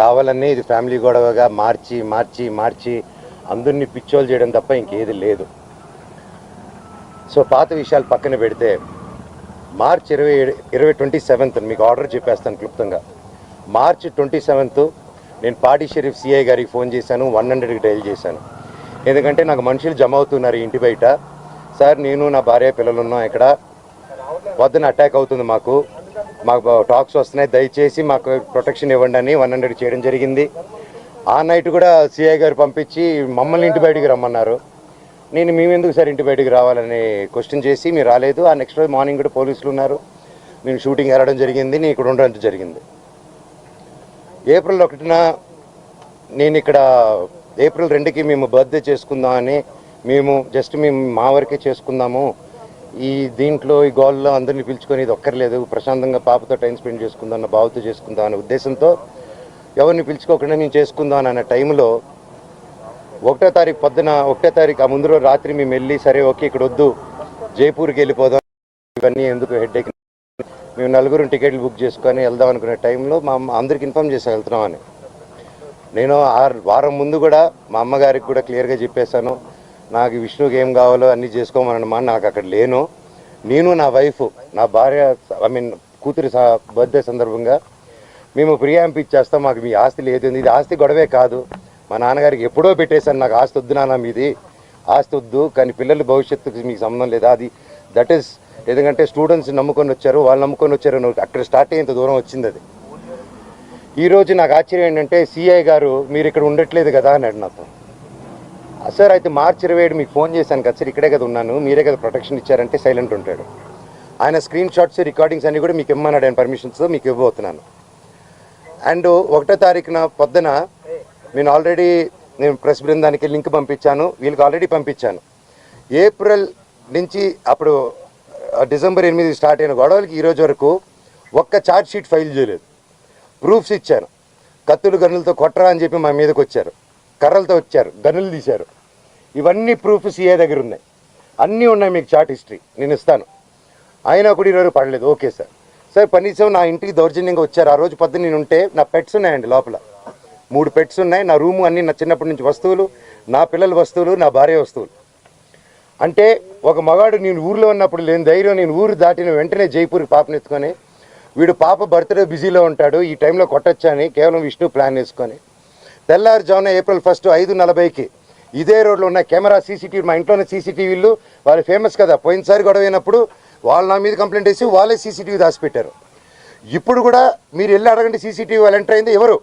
కావాలనే ఇది ఫ్యామిలీ గొడవగా మార్చి మార్చి మార్చి అందరినీ పిచ్చోలు చేయడం తప్ప ఇంకేది లేదు. సో పాత విషయాలు పక్కన పెడితే మార్చ్ ఇరవై ఏడు ఇరవై ట్వంటీ సెవెంత్ మీకు ఆర్డర్ చెప్పేస్తాను క్లుప్తంగా. మార్చ్ ట్వంటీ సెవెంత్ నేను పాటి షరీఫ్ సిఐ గారికి ఫోన్ చేశాను వన్ హండ్రెడ్కి డైల్ చేశాను. ఎందుకంటే నాకు మనుషులు జమ అవుతున్నారు ఇంటి బయట. సార్ నేను నా భార్య పిల్లలు ఉన్నాం ఇక్కడ. వద్దన అటాక్ అవుతుంది మాకు. మాకు టాక్స్ వస్తున్నాయి దయచేసి మాకు ప్రొటెక్షన్ ఇవ్వండి అని వన్ హండ్రెడ్ చేయడం జరిగింది. ఆ నైట్ కూడా సిఐ గారు పంపించి మమ్మల్ని ఇంటి బయటికి రమ్మన్నారు. నేను మేము ఎందుకు సార్ ఇంటి బయటికి రావాలని క్వశ్చన్ చేసి మీరు రాలేదు. ఆ నెక్స్ట్ రోజు మార్నింగ్ కూడా పోలీసులు ఉన్నారు. మేము షూటింగ్ వెళ్ళడం జరిగింది. నేను ఇక్కడ ఉండడం జరిగింది. ఏప్రిల్ ఒకటిన నేను ఇక్కడ ఏప్రిల్ రెండుకి మేము బర్త్డే చేసుకుందామని మేము జస్ట్ మేము మా వరకే చేసుకుందాము. ఈ దీంట్లో ఈ గోల్లో అందరినీ పిలుచుకొని ఇది ఒక్కర్లేదు. ప్రశాంతంగా పాపతో టైం స్పెండ్ చేసుకుందాం అన్న బావతో చేసుకుందాం అనే ఉద్దేశంతో ఎవరిని పిలుచుకోకుండా మేము చేసుకుందాం అన్న టైంలో ఒకటో తారీఖు పొద్దున ఒకటో తారీఖు ఆ ముందు రోజు రాత్రి మేము వెళ్ళి సరే ఓకే ఇక్కడ వద్దు జైపూర్కి వెళ్ళిపోదాం. ఇవన్నీ ఎందుకు హెడ్ మేము నలుగురు టికెట్లు బుక్ చేసుకొని వెళ్దాం అనుకునే టైంలో మా అమ్మ అందరికి ఇన్ఫామ్ చేసి వెళ్తున్నామని. నేను ఆ వారం ముందు కూడా మా అమ్మగారికి కూడా క్లియర్గా చెప్పేశాను. నాకు విష్ణుకి ఏం కావాలో అన్నీ చేసుకోమనమాట నాకు అక్కడ లేను. నేను నా వైఫ్ నా భార్య ఐ మీన్ కూతురి బర్త్డే సందర్భంగా మేము ప్రియాంప్ ఇచ్చేస్తాం. మాకు మీ ఆస్తి లేదు. ఇది ఆస్తి గొడవే కాదు. మా నాన్నగారికి ఎప్పుడో పెట్టేశాను. నాకు ఆస్తి వద్దు నాన్న మీది. ఆస్తి వద్దు కానీ పిల్లల భవిష్యత్తుకి మీకు సంబంధం లేదా? అది దట్ ఈస్ ఎందుకంటే స్టూడెంట్స్ నమ్ముకొని వచ్చారు. వాళ్ళు నమ్ముకొని వచ్చారు అక్కడ స్టార్ట్ అయ్యేంత దూరం వచ్చింది అది. ఈరోజు నాకు ఆశ్చర్యం ఏంటంటే సిఐ గారు మీరు ఇక్కడ ఉండట్లేదు కదా అని నాతో. సార్ అయితే మార్చి ఇరవై ఏడు మీకు ఫోన్ చేశాను కదా సార్ ఇక్కడే కదా ఉన్నాను మీరే కదా ప్రొటెక్షన్ ఇచ్చారంటే సైలెంట్ ఉంటాడు. ఆయన స్క్రీన్ షాట్స్ రికార్డింగ్స్ అన్ని కూడా మీకు ఇమ్మన్నాడు ఆయన పర్మిషన్స్ మీకు ఇవ్వబోతున్నాను. అండ్ ఒకటో తారీఖున పొద్దున నేను ఆల్రెడీ నేను ప్రెస్ బృందానికి లింక్ పంపించాను వీళ్ళకి ఆల్రెడీ పంపించాను. ఏప్రిల్ నుంచి అప్పుడు డిసెంబర్ ఎనిమిది స్టార్ట్ అయిన గొడవలకి ఈరోజు వరకు ఒక్క ఛార్జ్ షీట్ ఫైల్ చేయలేదు. ప్రూఫ్స్ ఇచ్చాను. కత్తులు గనులతో కొట్టరా అని చెప్పి మా మీదకి వచ్చారు. కర్రలతో వచ్చారు గన్నులు తీశారు. ఇవన్నీ ప్రూఫ్ సీఏ దగ్గర ఉన్నాయి. అన్నీ ఉన్నాయి మీకు చార్ట్ హిస్టరీ. నేను ఇస్తాను. అయినా కూడా ఈరోజు పడలేదు. Okay sir. సార్ కనీసం నా ఇంటికి దౌర్జన్యంగా వచ్చారు. ఆ రోజు పొద్దున్న నేను ఉంటే నా పెట్స్ ఉన్నాయండి లోపల. మూడు పెట్స్ ఉన్నాయి. నా రూము అన్ని నా చిన్నప్పటి నుంచి వస్తువులు నా పిల్లల వస్తువులు నా భార్య వస్తువులు. అంటే ఒక మగాడు నేను ఊర్లో ఉన్నప్పుడు లేని ధైర్యం నేను ఊరు దాటిన వెంటనే జైపూర్కి పాపనెత్తుకొని వీడు పాప బర్త్డే బిజీలో ఉంటాడు. ఈ టైంలో కొట్టచ్చని కేవలం విష్ణు ప్లాన్ వేసుకొని తెల్లారుజామున ఏప్రిల్ ఫస్ట్ ఐదు నలభైకి. ఇదే రోడ్లో ఉన్న కెమెరా సీసీటీవీ మా ఇంట్లోనే సీసీటీవీలు వాళ్ళు ఫేమస్ కదా పోయినసారి గొడవ అయినప్పుడు వాళ్ళు నా మీద కంప్లైంట్ వేసి వాళ్ళే సీసీటీవీ దాచిపెట్టారు. ఇప్పుడు కూడా మీరు వెళ్ళి అడగండి సీసీటీవీ వాళ్ళు ఎంటర్ అయింది ఎవరు?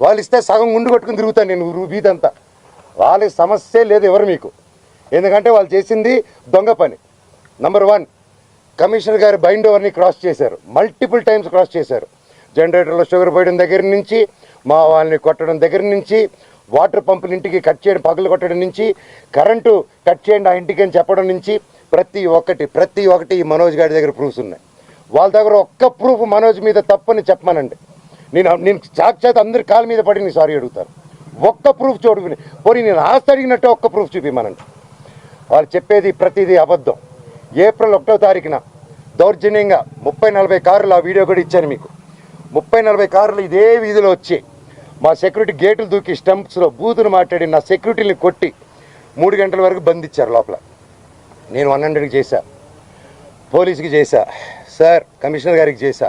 వాళ్ళు ఇస్తే సగం గుండు కొట్టుకుని తిరుగుతాను నేను వీధంతా. వాళ్ళకి సమస్య లేదు ఎవరు మీకు. ఎందుకంటే వాళ్ళు చేసింది దొంగ పని. నంబర్ వన్ కమిషనర్ గారు బైండ్ ఓవర్ని క్రాస్ చేశారు. మల్టిపుల్ టైమ్స్ క్రాస్ చేశారు. జనరేటర్లో షుగర్ పోయడం దగ్గర నుంచి మా వాళ్ళని కొట్టడం దగ్గర నుంచి వాటర్ పంపులు ఇంటికి కట్ చేయడం పగలు కొట్టడం నుంచి కరెంటు కట్ చేయండి ఆ ఇంటికి అని చెప్పడం నుంచి ప్రతి ఒక్కటి ప్రతి ఒక్కటి ఈ మనోజ్ గారి దగ్గర ప్రూఫ్స్ ఉన్నాయి. వాళ్ళ దగ్గర ఒక్క ప్రూఫ్ మనోజ్ మీద తప్పని చెప్పమనండి. నేను నేను సాక్షాత్ అందరి కాళ్ళ మీద పడి నేను సారీ అడుగుతాను. ఒక్క ప్రూఫ్ చూడు పోనీ నేను ఆస్తి అడిగినట్టు ఒక్క ప్రూఫ్ చూపిమనండి. వాళ్ళు చెప్పేది ప్రతిదీ అబద్ధం. ఏప్రిల్ ఒకటో తారీఖున దౌర్జన్యంగా ముప్పై నలభై కార్లు ఆ వీడియో కూడా ఇచ్చాను మీకు. ముప్పై నలభై కార్లు ఇదే వీధిలో వచ్చి మా సెక్యూరిటీ గేట్లు దూకి స్టంప్స్లో బూతులు మాట్లాడి నా సెక్యూరిటీని కొట్టి మూడు గంటల వరకు బంధించారు లోపల. నేను వన్ హండ్రెడ్కి చేశా. పోలీస్కి చేశా. సార్ కమిషనర్ గారికి చేశా.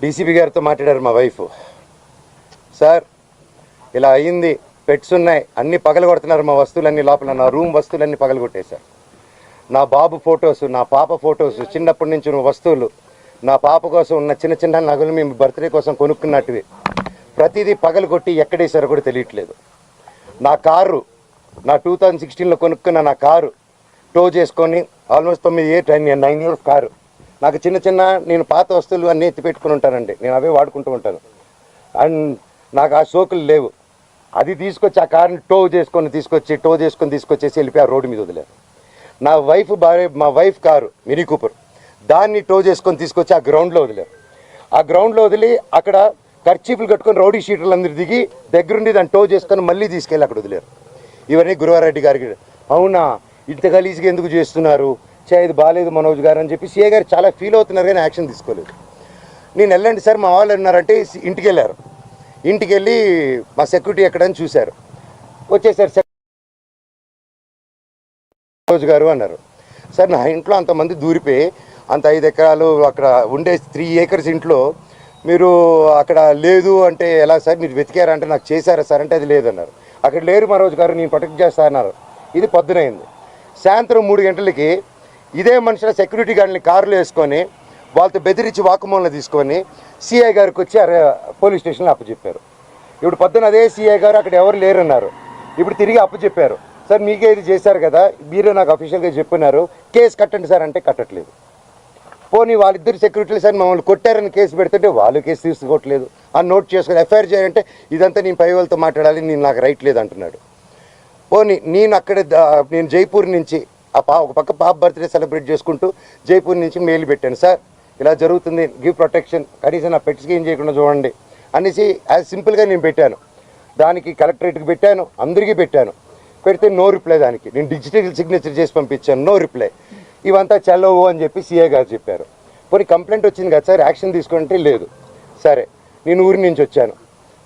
డీసీపీ గారితో మాట్లాడారు మా వైఫ్. సార్ ఇలా అయింది. పెట్స్ ఉన్నాయి. అన్ని పగలు కొడుతున్నారు మా వస్తువులన్నీ లోపల. నా రూమ్ వస్తువులన్నీ పగలు కొట్టేశారు నా బాబు ఫొటోస్ నా పాప ఫొటోస్ చిన్నప్పటి నుంచి వస్తువులు నా పాప కోసం ఉన్న చిన్న చిన్న నగలు మేము బర్త్డే కోసం కొనుక్కున్నట్టువి. ప్రతిదీ పగలు కొట్టి ఎక్కడేసారో కూడా తెలియట్లేదు. నా కారు నా టూ థౌజండ్ సిక్స్టీన్లో కొనుక్కున్న నా కారు టో చేసుకొని ఆల్మోస్ట్ తొమ్మిది year ten nine years car. నాకు చిన్న చిన్న నేను పాత వస్తువులు అన్నీ ఎత్తి పెట్టుకుని ఉంటానండి. నేను అవే వాడుకుంటూ ఉంటాను. అండ్ నాకు ఆ సోకులు లేవు. అది తీసుకొచ్చి ఆ కార్ని టో చేసుకొని తీసుకొచ్చి టో చేసుకొని తీసుకొచ్చేసి వెళ్ళిపోయి ఆ రోడ్డు మీద వదిలేరు. నా వైఫ్ భార్య మా వైఫ్ కారు మినీ కూపర్ దాన్ని టో చేసుకొని తీసుకొచ్చి ఆ గ్రౌండ్లో వదిలేరు. ఆ గ్రౌండ్లో వదిలి అక్కడ ఖర్చీఫ్లు కట్టుకొని రౌడీ షీటర్లు అందరు దిగి దగ్గరుండి దాన్ని టో చేసుకొని మళ్ళీ తీసుకెళ్ళి అక్కడ వదిలేరు. ఇవన్నీ గురువారెడ్డి గారికి. అవునా? ఇంత గలీజ్గా ఎందుకు చేస్తున్నారు? చే ఇది బాగాలేదు మనోజ్ గారు అని చెప్పి సీఏ గారు చాలా ఫీల్ అవుతున్నారు కానీ యాక్షన్ తీసుకోలేదు. నేను వెళ్ళండి సార్ మా వాళ్ళు ఉన్నారంటే ఇంటికి వెళ్ళారు ఇంటికి వెళ్ళి మా సెక్యూరిటీ ఎక్కడని చూశారు. వచ్చేసారు మనోజ్ గారు అన్నారు. సార్ నా ఇంట్లో అంతమంది దూరిపోయి అంత ఐదు ఎకరాలు అక్కడ ఉండే త్రీ ఏకర్స్ ఇంట్లో మీరు అక్కడ లేదు అంటే ఎలా సార్? మీరు వెతికారా అంటే నాకు చేశారా సార్ అంటే అది లేదన్నారు. అక్కడ లేరు మరోజు గారు నేను ప్రొటెక్ట్ చేస్తా అన్నారు. ఇది పొద్దునైంది. సాయంత్రం మూడు గంటలకి ఇదే మనుషుల సెక్యూరిటీ గార్డ్ని కారులో వేసుకొని వాళ్ళతో బెదిరించి వాకుమూలన తీసుకొని సిఐ గారికి వచ్చి అరే పోలీస్ స్టేషన్లో అప్పచెప్పారు. ఇప్పుడు పొద్దున అదే సిఐ గారు అక్కడ ఎవరు లేరన్నారు. ఇప్పుడు తిరిగి అప్పచెప్పారు. సార్ మీకే ఇది చేశారు కదా మీరే నాకు అఫీషియల్గా చెప్పినారు. కేసు కట్టండి సార్ అంటే కట్టట్లేదు. పోనీ వాళ్ళిద్దరు సెక్యూరిటీలు సార్ మమ్మల్ని కొట్టారని కేసు పెడుతుంటే వాళ్ళు కేసు తీసుకోవట్లేదు. ఆ నోట్ చేసుకుని ఎఫ్ఐఆర్ చేయాలంటే ఇదంతా నేను పై వాళ్ళతో మాట్లాడాలి నేను నాకు రైట్ లేదు అంటున్నాడు పోనీ నేను అక్కడ నేను జైపూర్ నుంచి ఆ పా ఒక పక్క పాప బర్త్డే సెలబ్రేట్ చేసుకుంటూ జైపూర్ నుంచి మెయిల్ పెట్టాను. సార్ ఇలా జరుగుతుంది గివ్ ప్రొటెక్షన్ కనీసం నా పెట్స్కి ఏం చేయకుండా చూడండి అనేసి యాజ్ సింపుల్గా నేను పెట్టాను. దానికి కలెక్టరేట్కి పెట్టాను అందరికీ పెట్టాను. పెడితే నో రిప్లై దానికి. నేను డిజిటల్ సిగ్నేచర్ చేసి పంపించాను నో రిప్లై. ఇవంతా చెల్లవు అని చెప్పి సీఏ గారు చెప్పారు. పోనీ కంప్లైంట్ వచ్చింది కదా సార్ యాక్షన్ తీసుకుంటే లేదు. సరే నేను ఊరి నుంచి వచ్చాను.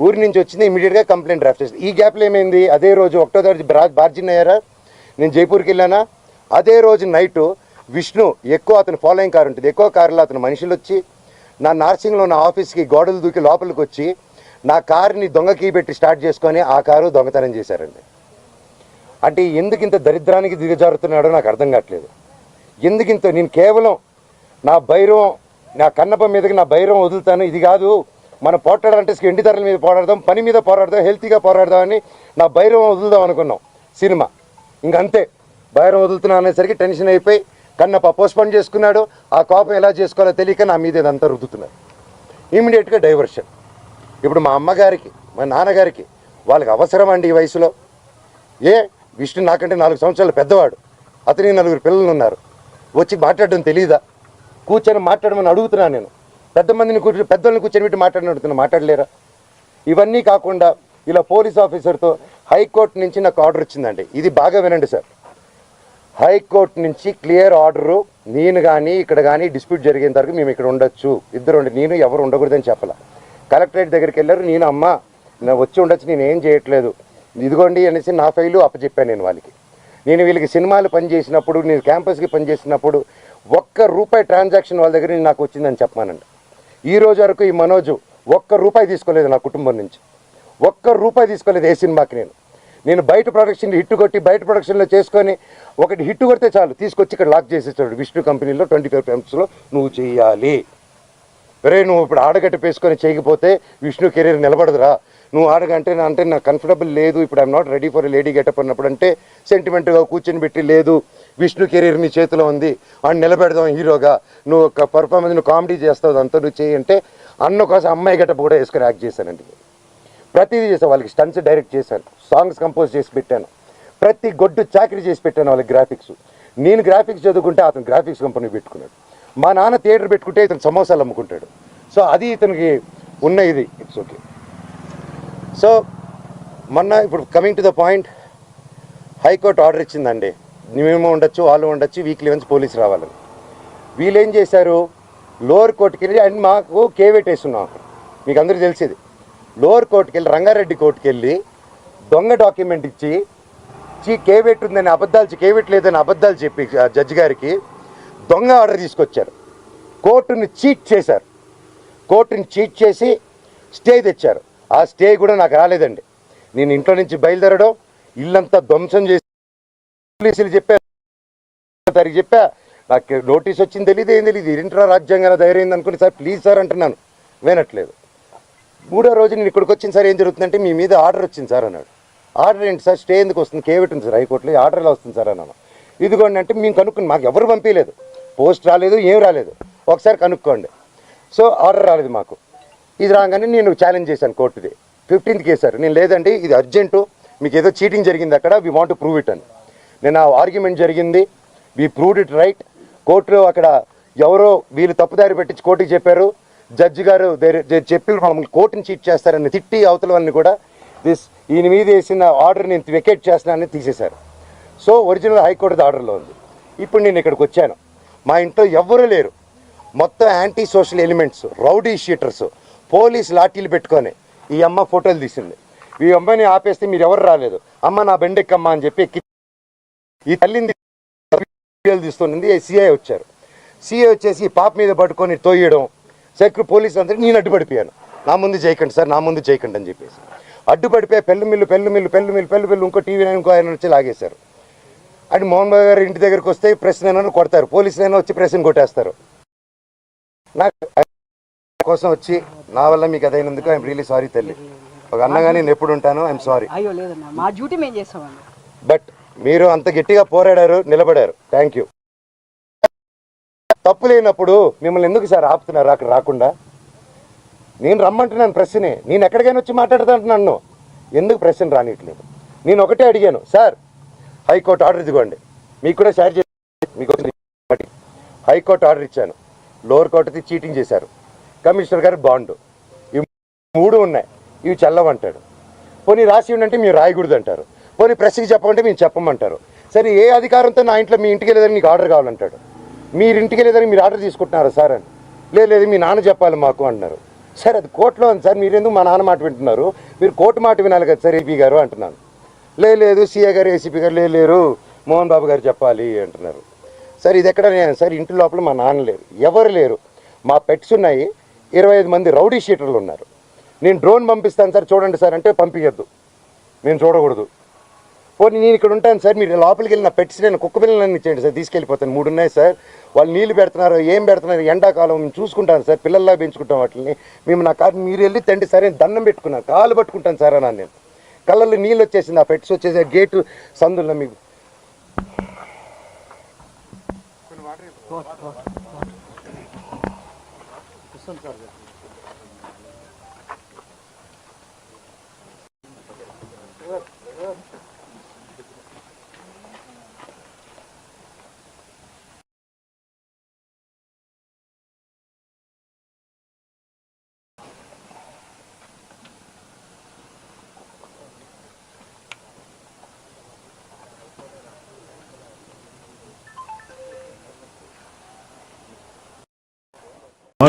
ఊరి నుంచి వచ్చింది ఇమీడియట్గా కంప్లైంట్ డ్రాఫ్ట్ చేసి ఈ గ్యాప్లో ఏమైంది? అదే రోజు ఒకటో తారీఖు బ్రా బార్జిన్ అయ్యారా నేను జైపూర్కి వెళ్ళానా? అదే రోజు నైటు విష్ణు ఎక్కువ అతను ఫాలోయింగ్ కార్ ఉంటుంది. ఎక్కువ కారులో అతను మనుషులు వచ్చి నా నార్సింగ్లో నా ఆఫీస్కి గోడలు దూకి లోపలికి వచ్చి నా కారుని దొంగ కీ పెట్టి స్టార్ట్ చేసుకొని ఆ కారు దొంగతనం చేశారండి. అంటే ఎందుకు ఇంత దరిద్రానికి దిగజారుతున్నాడో నాకు అర్థం కావట్లేదు. ఎందుకు ఇంత నేను కేవలం నా భైరవం నా కన్నప్ప మీదకి నా భైరవం వదులుతాను. ఇది కాదు మనం పోట్లాడాలంటే ఎండి ధరల మీద పోరాడదాం పని మీద పోరాడదాం హెల్తీగా పోరాడదాం అని నా భైరవం వదులుదాం అనుకున్నాం. సినిమా. ఇంకంతే భైరవం వదులుతున్నా అనేసరికి టెన్షన్ అయిపోయి కన్నప్ప పోస్ట్పోన్ చేసుకున్నాడు. ఆ కోపం ఎలా చేసుకోవాలో తెలియక నా మీద ఇదంతా రుద్దుతున్నారు. ఇమీడియట్గా డైవర్షన్. ఇప్పుడు మా అమ్మగారికి మా నాన్నగారికి వాళ్ళకి అవసరం అండి ఈ వయసులో? ఏ? విష్ణు నాకంటే నాలుగు సంవత్సరాలు పెద్దవాడు. అతనికి నలుగురు పిల్లలు ఉన్నారు వచ్చి మాట్లాడడం తెలియదా కూర్చొని మాట్లాడమని అడుగుతున్నాను నేను. పెద్ద మందిని కూర్చొని పెద్దల్ని కూర్చొని పెట్టి మాట్లాడిన అడుగుతున్నా మాట్లాడలేరా? ఇవన్నీ కాకుండా ఇలా పోలీస్ ఆఫీసర్తో హైకోర్టు నుంచి నాకు ఆర్డర్ ఇచ్చిందండి ఇది బాగా వినండి సార్. హైకోర్టు నుంచి క్లియర్ ఆర్డరు నేను కానీ ఇక్కడ కానీ డిస్ప్యూట్ జరిగేంత వరకు మేము ఇక్కడ ఉండొచ్చు. ఇద్దరు ఉండి నేను ఎవరు ఉండకూడదని చెప్పాల. కలెక్టరేట్ దగ్గరికి వెళ్ళారు నేను అమ్మ నేను వచ్చి ఉండొచ్చు నేను ఏం చేయట్లేదు. ఇదిగోండి అనేసి నా ఫైలు అప్పచెప్పాను నేను వాళ్ళకి. నేను వీళ్ళకి సినిమాలు పనిచేసినప్పుడు నేను క్యాంపస్కి పనిచేసినప్పుడు ఒక్క రూపాయి ట్రాన్సాక్షన్ వాళ్ళ దగ్గర నాకు వచ్చిందని చెప్పమానండి ఈ రోజు వరకు ఈ మనోజు ఒక్క రూపాయి తీసుకోలేదు నా కుటుంబం నుంచి. ఒక్క రూపాయి తీసుకోలేదు ఏ సినిమాకి నేను. నేను బయట ప్రొడక్షన్ హిట్ కొట్టి బయట ప్రొడక్షన్లో చేసుకొని ఒకటి హిట్ కొడితే చాలు తీసుకొచ్చి ఇక్కడ లాక్ చేసేసాడు విష్ణు కంపెనీలో ట్వంటీ ఫైవ్లో. నువ్వు చేయాలి రే నువ్వు ఇప్పుడు ఆడగట్ట పేసుకొని చేయకపోతే విష్ణు కెరీర్ నిలబడదురా. నువ్వు ఆడగంటే నా- అంటే నాకు కంఫర్టబుల్ లేదు ఇప్పుడు I'm not ready for lady getup అన్నప్పుడు అంటే సెంటిమెంట్గా కూర్చొని పెట్టి లేదు విష్ణు కెరీర్ నీ చేతిలో ఉంది అని నిలబెడదాం హీరోగా. నువ్వు ఒక పర్ఫార్మెన్స్ నువ్వు కామెడీ చేస్తావు అంతా నువ్వు చేయి అంటే అన్న కోసం అమ్మాయి గెటప్ కూడా వేసుకొని యాక్ట్ చేశానండి. ప్రతిదీ చేశాను వాళ్ళకి స్టన్స్ డైరెక్ట్ చేశాను సాంగ్స్ కంపోజ్ చేసి పెట్టాను ప్రతి గొడ్డు చాకరీ చేసి పెట్టాను వాళ్ళకి గ్రాఫిక్స్ నేను గ్రాఫిక్స్ చదువుకుంటే అతను గ్రాఫిక్స్ కంపెనీ పెట్టుకున్నాడు. మా నాన్న థియేటర్ పెట్టుకుంటే ఇతను సమోసాలు అమ్ముకుంటాడు. సో అది ఇతనికి ఉన్న ఇది ఇట్స్ ఓకే సో మొన్న ఇప్పుడు coming to the point high court order ఇచ్చిందండి. మేము ఉండొచ్చు వాళ్ళు ఉండొచ్చు వీక్లీ వన్స్ పోలీస్ రావాలని. వీళ్ళు ఏం చేశారు? లోవర్ కోర్టుకి వెళ్ళి అండ్ మాకు కేవేటేసున్నాం అక్కడ. మీకు అందరూ తెలిసేది. లోవర్ కోర్టుకి వెళ్ళి రంగారెడ్డి కోర్టుకి వెళ్ళి దొంగ డాక్యుమెంట్ ఇచ్చి చీ కేవేట్ ఉందని అబద్ధాలు చె- కేవేట్ లేదని అబద్ధాలు చెప్పి ఆ జడ్జి గారికి దొంగ ఆర్డర్ తీసుకొచ్చారు. కోర్టుని చీట్ చేశారు. కోర్టుని చీట్ చేసి స్టే తెచ్చారు. ఆ స్టే కూడా నాకు రాలేదండి. నేను ఇంట్లో నుంచి బయలుదేరడం ఇల్లంతా ధ్వంసం చేసి పోలీసులు చెప్పారు తరిగి చెప్పా నాకు నోటీస్ వచ్చింది తెలియదు ఏం తెలియదు ఇంట్రా రాజ్యాంగాల ధైర్యం అనుకుని సార్ ప్లీజ్ సార్ అంటున్నాను. వినట్లేదు. మూడో రోజు నేను ఇక్కడికి వచ్చింది సార్ ఏం జరుగుతుందంటే మీ మీద ఆర్డర్ వచ్చింది సార్ అన్నాడు. ఆర్డర్ ఏంటి సార్? స్టే ఎందుకు వస్తుంది? కేవట్ ఉంది సార్? హైకోర్టులో ఆర్డర్ ఎలా వస్తుంది సార్? అన్నాను. ఇదిగోండి అంటే మేము కనుక్కుని మాకు ఎవరు పంపించలేదు. పోస్ట్ రాలేదు ఏం రాలేదు. ఒకసారి కనుక్కోండి. సో ఆర్డర్ రాలేదు మాకు. ఇది రాగానే నేను ఛాలెంజ్ చేశాను కోర్టుది ఫిఫ్టీన్త్ కేసారు నేను లేదండి ఇది అర్జెంటు మీకు ఏదో చీటింగ్ జరిగింది అక్కడ వీ వాంట్ ప్రూవ్ ఇట్ అని. నేను ఆ ఆర్గ్యుమెంట్ జరిగింది. వీ ప్రూవ్డ్ ఇట్ రైట్ కోర్టులో అక్కడ ఎవరో వీళ్ళు తప్పుదారి పెట్టించి కోర్టుకి చెప్పారు. జడ్జి గారు చెప్పి మమ్మల్ని కోర్టుని చీట్ చేస్తారని తిట్టి అవతల వాళ్ళని కూడా దిస్ ఈయన మీద వేసిన ఆర్డర్ నేను వెకేట్ చేస్తున్నానని తీసేశారు. సో ఒరిజినల్ హైకోర్టు ఆర్డర్లో ఉంది. ఇప్పుడు నేను ఇక్కడికి వచ్చాను. మా ఇంట్లో ఎవ్వరూ లేరు. మొత్తం anti social elements rowdy sheeters police లాఠీలు పెట్టుకొని ఈ అమ్మ ఫోటోలు తీసింది. ఈ అమ్మని ఆపేస్తే మీరు ఎవరు రాలేదు. అమ్మ నా బెండెక్కమ్మ అని చెప్పి ఎక్కి ఈ తల్లింది వీడియోలు తీస్తుంది సిఐ వచ్చారు. సిఐ వచ్చేసి పాప మీద పట్టుకొని తోయడం సెక్యూ పోలీస్ అందరూ నేను అడ్డుపడిపోయాను. నా ముందు చేయకండి సార్ నా ముందు చేయకండి అని చెప్పేసి. అడ్డుపడిపోయి పెళ్ళు మిల్లు పెళ్ళు మిల్లు పెళ్ళు మిల్లు పెళ్ళు మిల్లు ఇంకో టీవీ ఇంకో ఆయన వచ్చి లాగేశారు. అండ్ మోహన్ బాబు గారు ఇంటి దగ్గరికి వస్తే ప్రెస్ అయినా కొడతారు. పోలీసులైనా వచ్చి ప్రెస్ని కొట్టేస్తారు. నాకు కోసం వచ్చి నా వల్ల మీకు అదైనందుకు ఐఎమ్ రియలీ సారీ తల్లి. ఒక అన్నగా నేను ఎప్పుడు ఉంటాను ఐఎమ్ సారీ అయ్యో లేదన్నా. మా డ్యూటీ మేము చేస్తామండి. బట్ మీరు అంత గట్టిగా పోరాడారు నిలబడారు. థ్యాంక్ యూ తప్పు లేనప్పుడు మిమ్మల్ని ఎందుకు సార్ ఆపుతున్నారు అక్కడ రాకుండా? నేను రమ్మంటున్నాను ప్రశ్నే. నేను ఎక్కడికైనా వచ్చి మాట్లాడుతాంటున్నాను ఎందుకు ప్రశ్న రానిట్లేదు నేను ఒకటే అడిగాను. సార్ హైకోర్టు ఆర్డర్ ఇదిగోండి. మీకు కూడా షేర్ చేసి మీకు. హైకోర్టు ఆర్డర్ ఇచ్చాను. లోవర్ కోర్టుది చీటింగ్ చేశారు. కమిషనర్ గారు బాండు. ఇవి మూడు ఉన్నాయి. ఇవి చల్లవంటాడు. పోనీ రాసి ఉండంటే మీరు రాయకూడదు అంటారు పోనీ ప్రెస్కి చెప్పమంటే మేము చెప్పమంటారు. సరే ఏ అధికారంతో నా ఇంట్లో మీ ఇంటికి లేదని నీకు ఆర్డర్ కావాలంటాడు. మీరు ఇంటికి లేదని మీరు ఆర్డర్ తీసుకుంటున్నారా సార్ అని. లేదు లేదు మీ నాన్న చెప్పాలి మాకు అంటున్నారు. సార్ అది కోర్టులో ఉంది సార్. మీరెందుకు మా నాన్న మాట వింటున్నారు? మీరు కోర్టు మాట వినాలి కదా సార్ ఏపీ గారు అంటున్నాను. లే లేదు సీఏ గారు ఏసీపీ గారు లే లేరు. మోహన్ బాబు గారు చెప్పాలి అంటున్నారు. సార్ ఇది ఎక్కడ సార్ ఇంటి లోపల మా నాన్న లేరు. ఎవరు లేరు? మా పెట్స్ ఉన్నాయి. ఇరవై ఐదు మంది రౌడీ షీటర్లు ఉన్నారు. నేను డ్రోన్ పంపిస్తాను సార్ చూడండి సార్ అంటే పంపించద్దు నేను చూడకూడదు. పోనీ నేను ఇక్కడ ఉంటాను సార్ మీరు లోపలికి వెళ్ళిన పెట్స్ నేను కుక్క పిల్లలన్నీ ఇచ్చేయండి సార్ తీసుకెళ్ళిపోతాను. మూడు ఉన్నాయి సార్. వాళ్ళు నీళ్ళు పెడుతున్నారు ఏం పెడుతున్నారు ఎండాకాలం మేము చూసుకుంటాను సార్ పిల్లల్లా పెంచుకుంటాం వాటిని. మేము నా కారు మీరు వెళ్ళి తండ్రి సరే దండం పెట్టుకున్నాను. కాలు పట్టుకుంటాను సార్ అన్నాను నేను. కళ్ళల్లో నీళ్ళు వచ్చేసింది ఆ పెట్స్ వచ్చేసి గేటు సందుల్లో మీకు. మా